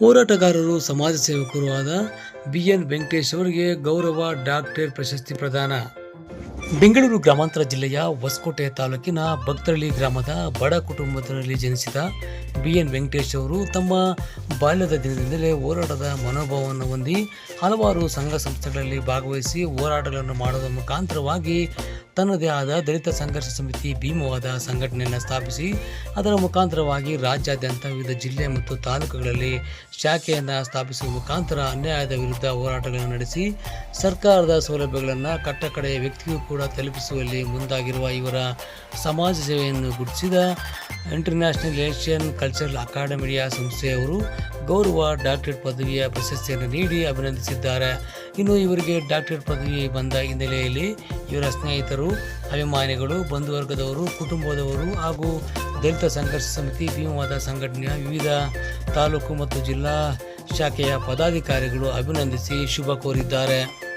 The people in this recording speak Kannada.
ಹೋರಾಟಗಾರರು, ಸಮಾಜ ಸೇವಕರು ಆದ ಬಿ. ಎನ್. ವೆಂಕಟೇಶ್ ಅವರಿಗೆ ಗೌರವ ಡಾಕ್ಟರ್ ಪ್ರಶಸ್ತಿ ಪ್ರದಾನ. ಬೆಂಗಳೂರು ಗ್ರಾಮಾಂತರ ಜಿಲ್ಲೆಯ ಹೊಸಕೋಟೆ ತಾಲೂಕಿನ ಭಕ್ತರಳ್ಳಿ ಗ್ರಾಮದ ಬಡ ಕುಟುಂಬದಲ್ಲಿ ಜನಿಸಿದ ಬಿ. ಎನ್. ವೆಂಕಟೇಶ್ ಅವರು ತಮ್ಮ ಬಾಲ್ಯದ ದಿನದಿಂದಲೇ ಹೋರಾಟದ ಮನೋಭಾವವನ್ನು ಹೊಂದಿ ಹಲವಾರು ಸಂಘ ಸಂಸ್ಥೆಗಳಲ್ಲಿ ಭಾಗವಹಿಸಿ ಹೋರಾಟಗಳನ್ನು ಮಾಡುವ ಮುಖಾಂತರವಾಗಿ ತನ್ನದೇ ಆದ ದಲಿತ ಸಂಘರ್ಷ ಸಮಿತಿ ಭೀಮವಾದ ಸಂಘಟನೆಯನ್ನು ಸ್ಥಾಪಿಸಿ, ಅದರ ಮುಖಾಂತರವಾಗಿ ರಾಜ್ಯಾದ್ಯಂತ ವಿವಿಧ ಜಿಲ್ಲೆ ಮತ್ತು ತಾಲೂಕುಗಳಲ್ಲಿ ಶಾಖೆಯನ್ನು ಸ್ಥಾಪಿಸುವ ಮುಖಾಂತರ ಅನ್ಯಾಯದ ವಿರುದ್ಧ ಹೋರಾಟಗಳನ್ನು ನಡೆಸಿ, ಸರ್ಕಾರದ ಸೌಲಭ್ಯಗಳನ್ನು ಕಟ್ಟಕಡೆಯ ವ್ಯಕ್ತಿಗೂ ಕೂಡ ತಲುಪಿಸುವಲ್ಲಿ ಮುಂದಾಗಿರುವ ಇವರ ಸಮಾಜ ಸೇವೆಯನ್ನು ಗುರುತಿಸಿದ ಇಂಟರ್ನ್ಯಾಷನಲ್ ಏಷ್ಯನ್ ಕಲ್ಚರಲ್ ಅಕಾಡೆಮಿಯ ಸಂಸ್ಥೆಯವರು ಗೌರವ ಡಾಕ್ಟರೇಟ್ ಪದವಿಯ ಪ್ರಶಸ್ತಿಯನ್ನು ನೀಡಿ ಅಭಿನಂದಿಸಿದ್ದಾರೆ. ಇನ್ನು ಇವರಿಗೆ ಡಾಕ್ಟರೇಟ್ ಪದವಿ ಬಂದ ಹಿನ್ನೆಲೆಯಲ್ಲಿ ಇವರ ಸ್ನೇಹಿತರು, ಅಭಿಮಾನಿಗಳು, ಬಂಧುವರ್ಗದವರು, ಕುಟುಂಬದವರು ಹಾಗೂ ದಲಿತ ಸಂಘರ್ಷ ಸಮಿತಿ, ಭೀಮವಾದ ಸಂಘಟನೆಯ ವಿವಿಧ ತಾಲೂಕು ಮತ್ತು ಜಿಲ್ಲಾ ಶಾಖೆಯ ಪದಾಧಿಕಾರಿಗಳು ಅಭಿನಂದಿಸಿ ಶುಭ ಕೋರಿದ್ದಾರೆ.